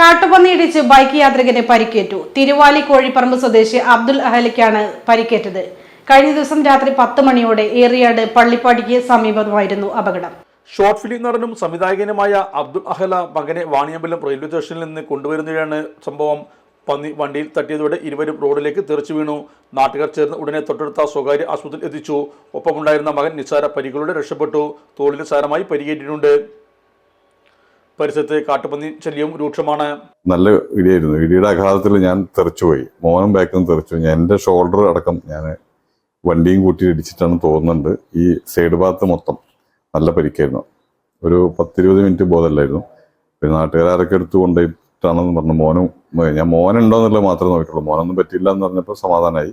കാട്ടുപന്നിയിടിച്ച് bike യാത്രികന് പരിക്കേറ്റു. തിരുവാലി കോഴിപ്പറമ്പ് സ്വദേശി അബ്ദുൽ അഹലിക്കാണ് പരിക്കേറ്റത്. കഴിഞ്ഞ ദിവസം രാത്രി പത്ത് മണിയോടെ ഏറിയാട് പള്ളിപ്പാടിക്ക് സമീപമായിരുന്നു അപകടം. ഷോർട്ട് ഫിലിം നടനും സംവിധായകനുമായ അബ്ദുൽ അഹല മകനെ വാണിയമ്പലം റെയിൽവേ സ്റ്റേഷനിൽ നിന്ന് കൊണ്ടുവരുന്നതിനാണ് സംഭവം പന്നി വണ്ടിയിൽ തട്ടിയതോടെ ഇരുവരും റോഡിലേക്ക് തെറിച്ചു വീണു. നാട്ടുകാർ ചേർന്ന് ഉടനെ തൊട്ടടുത്ത സ്വകാര്യ ആശുപത്രിയിൽ എത്തിച്ചു. ഒപ്പമുണ്ടായിരുന്ന മകൻ നിസ്സാര പരിക്കുകളുടെ രക്ഷപ്പെട്ടു. തോളിന് സാരമായി പരിക്കേറ്റിട്ടുണ്ട്. പരിസരത്ത് കാട്ടുപന്നി ശല്യവും രൂക്ഷമാണ്. നല്ല ഇടിയായിരുന്നു. ഇടിയുടെ ആഘാതത്തിൽ ഞാൻ തെറിച്ചുപോയി. മോനും നിന്ന് തെറിച്ചു. ഞാൻ എന്റെ ഷോൾഡർ അടക്കം ഞാൻ വണ്ടിയും കൂട്ടി ഇടിച്ചിട്ടാണ് തോന്നുന്നുണ്ട്. ഈ സൈഡ് ഭാഗത്ത് മൊത്തം നല്ല പരിക്കായിരുന്നു. ഒരു പത്തിരുപത് മിനിറ്റ് ബോധമല്ലായിരുന്നു. പിന്നെ നാട്ടുകാരൊക്കെ എടുത്ത് കൊണ്ടുപോയിട്ടാണെന്ന് പറഞ്ഞു. മോനും ഞാൻ മോനുണ്ടോ എന്നുള്ളത് മാത്രമേ നോക്കിയിട്ടുള്ളൂ. മോനൊന്നും പറ്റില്ല എന്ന് പറഞ്ഞപ്പോൾ സമാധാനമായി.